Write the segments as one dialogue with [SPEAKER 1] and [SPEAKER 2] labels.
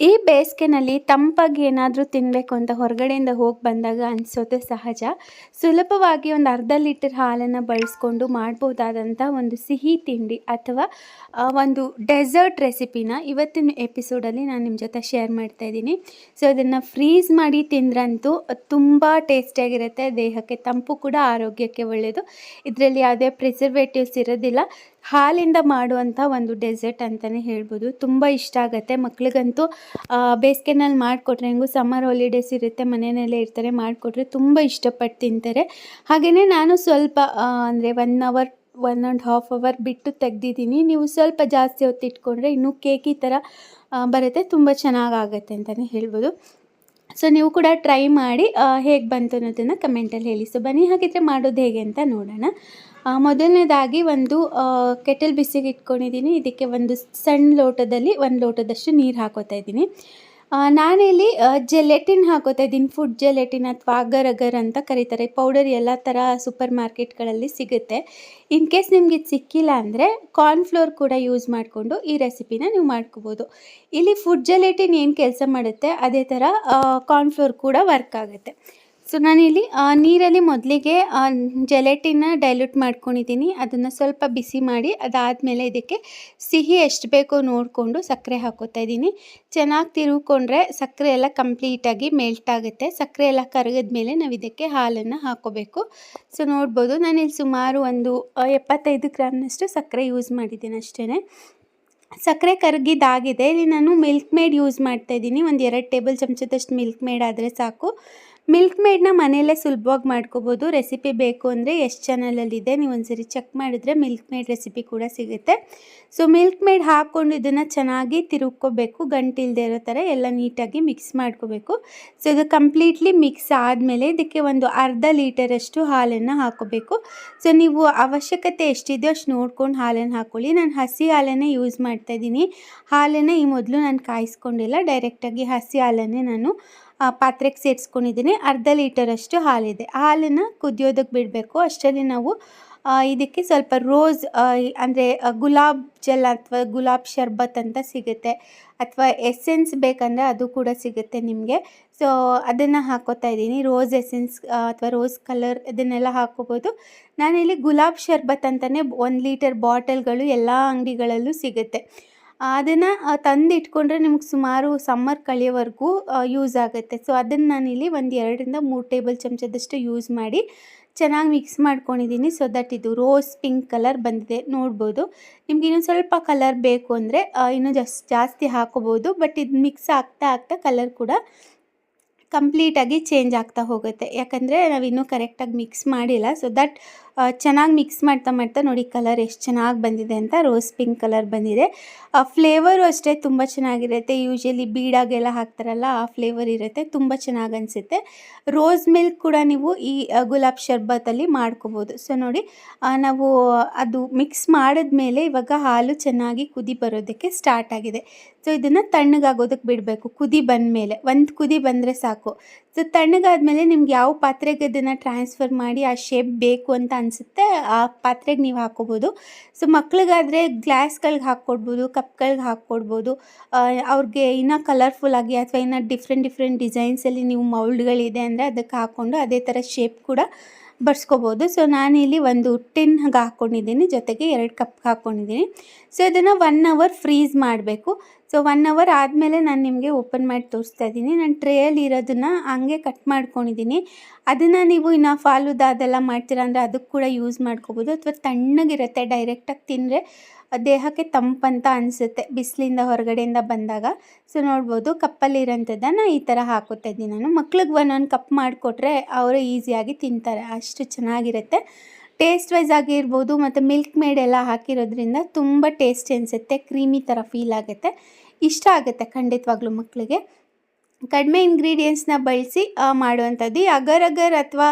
[SPEAKER 1] ಈ ಬೇಸಿಗೆನಲ್ಲಿ ತಂಪಾಗಿ ಏನಾದರೂ ತಿನ್ನಬೇಕು ಅಂತ ಹೊರಗಡೆಯಿಂದ ಹೋಗಿ ಬಂದಾಗ ಅನಿಸೋದು ಸಹಜ. ಸುಲಭವಾಗಿ ಒಂದು ಅರ್ಧ ಲೀಟರ್ ಹಾಲನ್ನು ಬಳಸ್ಕೊಂಡು ಮಾಡ್ಬೋದಾದಂಥ ಒಂದು ಸಿಹಿ ತಿಂಡಿ ಅಥವಾ ಒಂದು ಡೆಸರ್ಟ್ ರೆಸಿಪಿನ ಇವತ್ತಿನ ಎಪಿಸೋಡಲ್ಲಿ ನಾನು ನಿಮ್ಮ ಜೊತೆ ಶೇರ್ ಮಾಡ್ತಾ ಇದ್ದೀನಿ. ಸೊ, ಇದನ್ನು ಫ್ರೀಸ್ ಮಾಡಿ ತಿಂದ್ರಂತೂ ತುಂಬ ಟೇಸ್ಟಿಯಾಗಿರುತ್ತೆ. ದೇಹಕ್ಕೆ ತಂಪು ಕೂಡ ಆರೋಗ್ಯಕ್ಕೆ ಒಳ್ಳೆಯದು ಇದರಲ್ಲಿ ಯಾವುದೇ ಪ್ರಿಸರ್ವೇಟಿವ್ಸ್ ಇರೋದಿಲ್ಲ. ಹಾಲಿಂದ ಮಾಡುವಂಥ ಒಂದು ಡೆಸರ್ಟ್ ಅಂತಲೇ ಹೇಳ್ಬೋದು. ತುಂಬ ಇಷ್ಟ ಆಗುತ್ತೆ. ಮಕ್ಳಿಗಂತೂ ಬೇಸಿಗೆನಲ್ಲಿ ಮಾಡಿಕೊಟ್ರೆ ಹೆಂಗೂ ಸಮ್ಮರ್ ಹಾಲಿಡೇಸ್ ಇರುತ್ತೆ ಮನೆಯಲ್ಲೇ ಇರ್ತಾರೆ ಮಾಡಿಕೊಟ್ರೆ ತುಂಬ ಇಷ್ಟಪಟ್ಟು ತಿಂತಾರೆ. ಹಾಗೆಯೇ ನಾನು ಸ್ವಲ್ಪ ಅಂದರೆ one hour one and half hour ಬಿಟ್ಟು ತೆಗ್ದಿದ್ದೀನಿ. ನೀವು ಸ್ವಲ್ಪ ಜಾಸ್ತಿ ಹೊತ್ತು ಇಟ್ಕೊಂಡ್ರೆ ಇನ್ನೂ ಕೇಕಿ ಥರ ಆ, ಬರುತ್ತೆ. ತುಂಬ ಚೆನ್ನಾಗಾಗತ್ತೆ ಅಂತಲೇ ಹೇಳ್ಬೋದು. ಸೊ ನೀವು ಕೂಡ ಟ್ರೈ ಮಾಡಿ ಹೇಗೆ ಬಂತು ಅನ್ನೋದನ್ನು ಕಮೆಂಟಲ್ಲಿ ಹೇಳಿ. ಸೊ ಬನ್ನಿ ಹಾಗಿದ್ರೆ ಮಾಡೋದು ಹೇಗೆ ಅಂತ ನೋಡೋಣ. ಮೊದಲನೇದಾಗಿ ಒಂದು ಕೆಟಲ್ ಬಿಸಿಗೆ ಇಟ್ಕೊಂಡಿದ್ದೀನಿ. ಇದಕ್ಕೆ ಒಂದು ಸಣ್ಣ ಲೋಟದಲ್ಲಿ ಒಂದು ಲೋಟದಷ್ಟು ನೀರು ಹಾಕೋತಾ ಇದ್ದೀನಿ. ನಾನಿಲ್ಲಿ ಜೆಲೆಟಿನ್ ಹಾಕೋತಾ ಇದ್ದೀನಿ. ಫುಡ್ ಜೆಲೆಟಿನ್ ಅಥವಾ ಅಗರ್ ಅಗರ್ ಅಂತ ಕರೀತಾರೆ. ಪೌಡರ್ ಎಲ್ಲ ಥರ ಸೂಪರ್ ಮಾರ್ಕೆಟ್ಗಳಲ್ಲಿ ಸಿಗುತ್ತೆ. ಇನ್ ಕೇಸ್ ನಿಮಗೆ ಇದು ಸಿಕ್ಕಿಲ್ಲ ಅಂದರೆ ಕಾರ್ನ್ಫ್ಲೋರ್ ಕೂಡ ಯೂಸ್ ಮಾಡಿಕೊಂಡು ಈ ರೆಸಿಪಿನ ನೀವು ಮಾಡ್ಕೋಬೋದು. ಇಲ್ಲಿ ಫುಡ್ ಜೆಲೆಟಿನ್ ಏನು ಕೆಲಸ ಮಾಡುತ್ತೆ? ಅದೇ ಥರ ಕಾರ್ನ್ಫ್ಲೋರ್ ಕೂಡ ವರ್ಕ್ ಆಗುತ್ತೆ. ಸೊ ನಾನಿಲ್ಲಿ ನೀರಲ್ಲಿ ಮೊದಲಿಗೆ ಜೆಲೆಟಿನ ಡೈಲ್ಯೂಟ್ ಮಾಡ್ಕೊಂಡಿದ್ದೀನಿ ಅದನ್ನು ಸ್ವಲ್ಪ ಬಿಸಿ ಮಾಡಿ, ಅದಾದಮೇಲೆ ಇದಕ್ಕೆ ಸಿಹಿ ಎಷ್ಟು ಬೇಕೋ ನೋಡಿಕೊಂಡು ಸಕ್ಕರೆ ಹಾಕೋತಾ ಇದ್ದೀನಿ ಚೆನ್ನಾಗಿ ತಿರುಗಿಕೊಂಡ್ರೆ ಸಕ್ಕರೆ ಎಲ್ಲ ಕಂಪ್ಲೀಟಾಗಿ ಮೆಲ್ಟ್ ಆಗುತ್ತೆ. ಸಕ್ಕರೆ ಎಲ್ಲ ಕರಗಿದ ಮೇಲೆ ನಾವು ಇದಕ್ಕೆ ಹಾಲನ್ನು ಹಾಕೋಬೇಕು. ಸೊ ನೋಡ್ಬೋದು. ನಾನಿಲ್ಲಿ ಸುಮಾರು ಒಂದು ಎಪ್ಪತ್ತೈದು ಗ್ರಾಮ್ನಷ್ಟು ಸಕ್ಕರೆ ಯೂಸ್ ಮಾಡಿದ್ದೀನಿ ಅಷ್ಟೇ ಸಕ್ಕರೆ ಕರಗಿದಾಗಿದೆ. ಇಲ್ಲಿ ನಾನು ಮಿಲ್ಕ್ ಮೇಡ್ ಯೂಸ್ ಮಾಡ್ತಾ ಇದ್ದೀನಿ ಒಂದು ಎರಡು ಟೇಬಲ್ ಚಮಚದಷ್ಟು ಮಿಲ್ಕ್ ಮೇಡ್ ಆದರೆ ಸಾಕು. ಮಿಲ್ಕ್ ಮೇಡ್ನ ಮನೆಯಲ್ಲೇ ಸುಲಭವಾಗಿ ಮಾಡ್ಕೋಬೋದು. ರೆಸಿಪಿ ಬೇಕು ಅಂದರೆ ಎಷ್ಟು ಚಾನಲಲ್ಲಿದೆ ನೀವು ಒಂದ್ಸರಿ ಚೆಕ್ ಮಾಡಿದ್ರೆ ಮಿಲ್ಕ್ ಮೇಡ್ ರೆಸಿಪಿ ಕೂಡ ಸಿಗುತ್ತೆ. ಸೊ ಮಿಲ್ಕ್ ಮೇಡ್ ಹಾಕ್ಕೊಂಡು ಇದನ್ನು ಚೆನ್ನಾಗಿ ತಿರುಗ್ಕೋಬೇಕು. ಗಂಟಿಲ್ದೇ ಇರೋ ಥರ ಎಲ್ಲ ನೀಟಾಗಿ ಮಿಕ್ಸ್ ಮಾಡ್ಕೋಬೇಕು. ಸೊ ಇದು ಕಂಪ್ಲೀಟ್ಲಿ ಮಿಕ್ಸ್ ಆದಮೇಲೆ ಇದಕ್ಕೆ ಒಂದು ಅರ್ಧ ಲೀಟರಷ್ಟು ಹಾಲನ್ನು ಹಾಕೋಬೇಕು. ಸೊ ನೀವು ಅವಶ್ಯಕತೆ ಎಷ್ಟಿದೆಯೋ ಅಷ್ಟು ನೋಡ್ಕೊಂಡು ಹಾಲನ್ನು ಹಾಕ್ಕೊಳ್ಳಿ ನಾನು ಹಸಿ ಹಾಲನ್ನೇ ಯೂಸ್ ಮಾಡ್ತಾ ಇದ್ದೀನಿ. ಹಾಲನ್ನು ಈ ಮೊದಲು ನಾನು ಕಾಯಿಸ್ಕೊಂಡಿಲ್ಲ. ಡೈರೆಕ್ಟಾಗಿ ಹಸಿ ಹಾಲನ್ನೇ ನಾನು ಪಾತ್ರೆಗೆ ಸೇರಿಸ್ಕೊಂಡಿದ್ದೀನಿ. ಅರ್ಧ ಲೀಟರಷ್ಟು ಹಾಲಿದೆ. ಹಾಲನ್ನು ಕುದಿಯೋದಕ್ಕೆ ಬಿಡಬೇಕು. ಅಷ್ಟರಲ್ಲಿ ನಾವು ಇದಕ್ಕೆ ಸ್ವಲ್ಪ ರೋಸ್ ಅಂದರೆ ಗುಲಾಬ್ ಜಲ್ ಅಥವಾ ಗುಲಾಬ್ ಶರ್ಬತ್ ಅಂತ ಸಿಗುತ್ತೆ. ಅಥವಾ ಎಸೆನ್ಸ್ ಬೇಕಂದರೆ ಅದು ಕೂಡ ಸಿಗುತ್ತೆ ನಿಮಗೆ. ಸೊ, ಅದನ್ನು ಹಾಕೋತಾ ಇದ್ದೀನಿ. ರೋಸ್ ಎಸೆನ್ಸ್ ಅಥವಾ ರೋಸ್ ಕಲರ್ ಇದನ್ನೆಲ್ಲ ಹಾಕೋಬೋದು. ನಾನಿಲ್ಲಿ ಗುಲಾಬ್ ಶರ್ಬತ್ ಅಂತಲೇ ಒಂದು ಲೀಟರ್ ಬಾಟಲ್ಗಳು ಎಲ್ಲ ಅಂಗಡಿಗಳಲ್ಲೂ ಸಿಗುತ್ತೆ. ಅದನ್ನು ತಂದು ಇಟ್ಕೊಂಡ್ರೆ ನಿಮ್ಗೆ ಸುಮಾರು ಸಮ್ಮರ್ ಕಳೆಯೋವರೆಗೂ ಯೂಸ್ ಆಗುತ್ತೆ. ಸೊ, ಅದನ್ನು ನಾನಿಲ್ಲಿ ಒಂದು ಎರಡರಿಂದ ಮೂರು ಟೇಬಲ್ ಚಮಚದಷ್ಟು ಯೂಸ್ ಮಾಡಿ ಚೆನ್ನಾಗಿ ಮಿಕ್ಸ್ ಮಾಡ್ಕೊಂಡಿದ್ದೀನಿ ಸೊ, ದಟ್ ಇದು ರೋಸ್ ಪಿಂಕ್ ಕಲರ್ ಬಂದಿದೆ. ನೋಡ್ಬೋದು. ನಿಮ್ಗೆ ಇನ್ನೊಂದು ಸ್ವಲ್ಪ ಕಲರ್ ಬೇಕು ಅಂದರೆ ಇನ್ನೂ ಜಾಸ್, ಜಾಸ್ತಿ ಹಾಕೋಬೋದು. ಬಟ್ ಇದು ಮಿಕ್ಸ್ ಆಗ್ತಾ ಆಗ್ತಾ ಕಲರ್ ಕೂಡ ಕಂಪ್ಲೀಟಾಗಿ ಚೇಂಜ್ ಆಗ್ತಾ ಹೋಗುತ್ತೆ. ಯಾಕಂದರೆ ನಾವಿನ್ನೂ ಕರೆಕ್ಟಾಗಿ ಮಿಕ್ಸ್ ಮಾಡಿಲ್ಲ. ಸೊ ದಟ್ ಚೆನ್ನಾಗಿ ಮಿಕ್ಸ್ ಮಾಡ್ತಾ ಮಾಡ್ತಾ ನೋಡಿ ಕಲರ್ ಎಷ್ಟು ಚೆನ್ನಾಗಿ ಬಂದಿದೆ ಅಂತ ರೋಸ್ ಪಿಂಕ್ ಕಲರ್ ಬಂದಿದೆ. ಫ್ಲೇವರು ಅಷ್ಟೇ ತುಂಬ ಚೆನ್ನಾಗಿರುತ್ತೆ. ಯೂಶಲಿ ಬೀಡಾಗೆಲ್ಲ ಹಾಕ್ತಾರಲ್ಲ, ಆ ಫ್ಲೇವರ್ ಇರುತ್ತೆ. ತುಂಬ ಚೆನ್ನಾಗಿ ಅನಿಸುತ್ತೆ. ರೋಸ್ ಮಿಲ್ಕ್ ಕೂಡ ನೀವು ಈ ಗುಲಾಬ್ ಶರ್ಬತ್ತಲ್ಲಿ ಮಾಡ್ಕೋಬೋದು. ಸೊ ನೋಡಿ ನಾವು ಅದು ಮಿಕ್ಸ್ ಮಾಡಿದ್ಮೇಲೆ ಇವಾಗ ಹಾಲು ಚೆನ್ನಾಗಿ ಕುದಿ ಬರೋದಕ್ಕೆ ಸ್ಟಾರ್ಟ್ ಆಗಿದೆ. ಸೊ ಇದನ್ನು ತಣ್ಣಗಾಗೋದಕ್ಕೆ ಬಿಡಬೇಕು. ಕುದಿ ಬಂದಮೇಲೆ, ಒಂದು ಕುದಿ ಬಂದರೆ ಸಾಕು. ಸೊ ತಣ್ಣಗಾದ್ಮೇಲೆ ನಿಮ್ಗೆ ಯಾವ ಪಾತ್ರೆಗೆ ಅದನ್ನು ಟ್ರಾನ್ಸ್ಫರ್ ಮಾಡಿ ಆ ಶೇಪ್ ಬೇಕು ಅಂತ ಅನಿಸುತ್ತೆ, ಆ ಪಾತ್ರೆಗೆ ನೀವು ಹಾಕೋಬೋದು. ಸೊ ಮಕ್ಳಿಗಾದರೆ ಗ್ಲಾಸ್ಗಳಿಗೆ ಹಾಕ್ಕೊಡ್ಬೋದು ಕಪ್ಗಳಿಗೆ ಹಾಕ್ಕೊಡ್ಬೋದು. ಅವ್ರಿಗೆ ಇನ್ನೂ ಕಲರ್ಫುಲ್ಲಾಗಿ ಅಥವಾ ಇನ್ನೂ ಡಿಫ್ರೆಂಟ್ ಡಿಫ್ರೆಂಟ್ ಡಿಸೈನ್ಸಲ್ಲಿ ನೀವು ಮೌಲ್ಡ್ಗಳಿದೆ ಅಂದರೆ ಅದಕ್ಕೆ ಹಾಕ್ಕೊಂಡು ಅದೇ ಥರ ಶೇಪ್ ಕೂಡ ಬರ್ಸ್ಕೊಬೋದು ಸೊ ನಾನಿಲ್ಲಿ ಒಂದು ಟಿನ್ಗೆ ಹಾಕ್ಕೊಂಡಿದ್ದೀನಿ, ಜೊತೆಗೆ ಎರಡು ಕಪ್ ಹಾಕ್ಕೊಂಡಿದ್ದೀನಿ. ಸೊ ಇದನ್ನು ಒನ್ ಅವರ್ ಫ್ರೀಸ್ ಮಾಡಬೇಕು. ಸೊ ಒನ್ ಅವರ್ ಆದಮೇಲೆ ನಾನು ನಿಮಗೆ ಓಪನ್ ಮಾಡಿ ತೋರಿಸ್ತಾ ಇದ್ದೀನಿ. ನಾನು ಟ್ರೇಯಲ್ಲಿ ಇರೋದನ್ನು ಹಂಗೆ ಕಟ್ ಮಾಡ್ಕೊಂಡಿದ್ದೀನಿ. ಅದನ್ನು ನೀವು ಇನ್ನು ಫಾಲೂದಾ ಅದೆಲ್ಲ ಮಾಡ್ತೀರಾ ಅಂದರೆ ಅದಕ್ಕೆ ಕೂಡ ಯೂಸ್ ಮಾಡ್ಕೋಬೋದು. ಅಥವಾ ತಣ್ಣಗಿರುತ್ತೆ ಡೈರೆಕ್ಟಾಗಿ ತಿಂದರೆ ದೇಹಕ್ಕೆ ತಂಪಂತ ಅನಿಸುತ್ತೆ ಬಿಸಿಲಿಂದ ಹೊರಗಡೆಯಿಂದ ಬಂದಾಗ. ಸೊ ನೋಡ್ಬೋದು ಕಪ್ಪಲ್ಲಿರೋಂಥದ್ದನ್ನು ಈ ಥರ ಹಾಕೋತಾ ಇದ್ದೀನಿ ನಾನು. ಮಕ್ಳಿಗೆ ಒಂದೊಂದು ಕಪ್ ಮಾಡಿಕೊಟ್ರೆ ಅವರು ಈಸಿಯಾಗಿ ತಿಂತಾರೆ. ಅಷ್ಟು ಚೆನ್ನಾಗಿರುತ್ತೆ. ಟೇಸ್ಟ್ ವೈಸ್ ಆಗಿರ್ಬೋದು ಮತ್ತು ಮಿಲ್ಕ್ ಮೇಡ್ ಎಲ್ಲ ಹಾಕಿರೋದ್ರಿಂದ ತುಂಬ ಟೇಸ್ಟ್ ಅನಿಸುತ್ತೆ ಕ್ರೀಮಿ ಥರ ಫೀಲ್ ಆಗುತ್ತೆ, ಇಷ್ಟ ಆಗುತ್ತೆ ಖಂಡಿತವಾಗ್ಲೂ ಮಕ್ಕಳಿಗೆ ಕಡಿಮೆ ಇಂಗ್ರೀಡಿಯೆಂಟ್ಸ್ನ ಬಳಸಿ ಮಾಡುವಂಥದ್ದು. ಈ ಅಗರ್ ಅಗರ್ ಅಥವಾ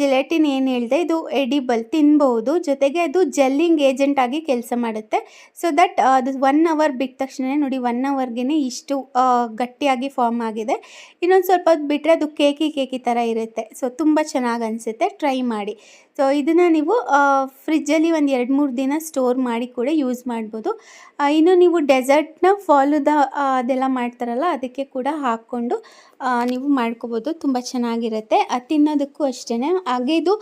[SPEAKER 1] ಜೆಲೆಟಿನ್ ಏನು ಹೇಳಿದೆ, ಇದು ಎಡಿಬಲ್ ತಿನ್ಬೋದು. ಜೊತೆಗೆ ಅದು ಜೆಲ್ಲಿಂಗ್ ಏಜೆಂಟ್ ಆಗಿ ಕೆಲಸ ಮಾಡುತ್ತೆ. ಸೊ ದಟ್ ಅದು ಒನ್ ಅವರ್ ಬಿಟ್ಟ ತಕ್ಷಣ ನೋಡಿ ಒನ್ ಅವರ್ಗೆ ಇಷ್ಟು ಗಟ್ಟಿಯಾಗಿ ಫಾರ್ಮ್ ಆಗಿದೆ. ಇನ್ನೊಂದು ಸ್ವಲ್ಪ ಹೊತ್ತು ಬಿಟ್ಟರೆ ಅದು ಕೇಕಿ ಕೇಕಿ ಥರ ಇರುತ್ತೆ. ಸೊ ತುಂಬ ಚೆನ್ನಾಗಿ ಅನಿಸುತ್ತೆ. ಟ್ರೈ ಮಾಡಿ. ಸೊ ಇದನ್ನು ನೀವು ಫ್ರಿಜ್ಜಲ್ಲಿ ಒಂದು ಎರಡು ಮೂರು ದಿನ ಸ್ಟೋರ್ ಮಾಡಿ ಕೂಡ ಯೂಸ್ ಮಾಡ್ಬೋದು. ಇನ್ನು ನೀವು ಡೆಸರ್ಟ್ನ ಫಾಲುದ ಅದೆಲ್ಲ ಮಾಡ್ತಾರಲ್ಲ, ಅದಕ್ಕೆ ಕೂಡ ಹಾಕ್ಕೊಂಡು ನೀವು ಮಾಡ್ಕೋಬೋದು. ತುಂಬ ಚೆನ್ನಾಗಿರುತ್ತೆ. ಅದು ತಿನ್ನೋದಕ್ಕೂ ಅಷ್ಟೇ. ಹಾಗೆ ಇದು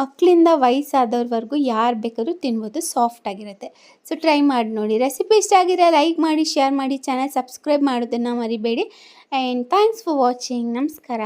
[SPEAKER 1] ಮಕ್ಕಳಿಂದ ವಯಸ್ಸಾದವ್ರವರೆಗೂ ಯಾರು ಬೇಕಾದರೂ ತಿನ್ಬೋದು ಸಾಫ್ಟ್ ಆಗಿರುತ್ತೆ. ಸೊ ಟ್ರೈ ಮಾಡಿ ನೋಡಿ. ರೆಸಿಪಿ ಇಷ್ಟ ಆಗಿದೆ ಲೈಕ್ ಮಾಡಿ ಶೇರ್ ಮಾಡಿ ಚಾನಲ್ ಸಬ್ಸ್ಕ್ರೈಬ್ ಮಾಡೋದನ್ನು ಮರಿಬೇಡಿ. ಆ್ಯಂಡ್ ಥ್ಯಾಂಕ್ಸ್ ಫಾರ್ ವಾಚಿಂಗ್ ನಮಸ್ಕಾರ.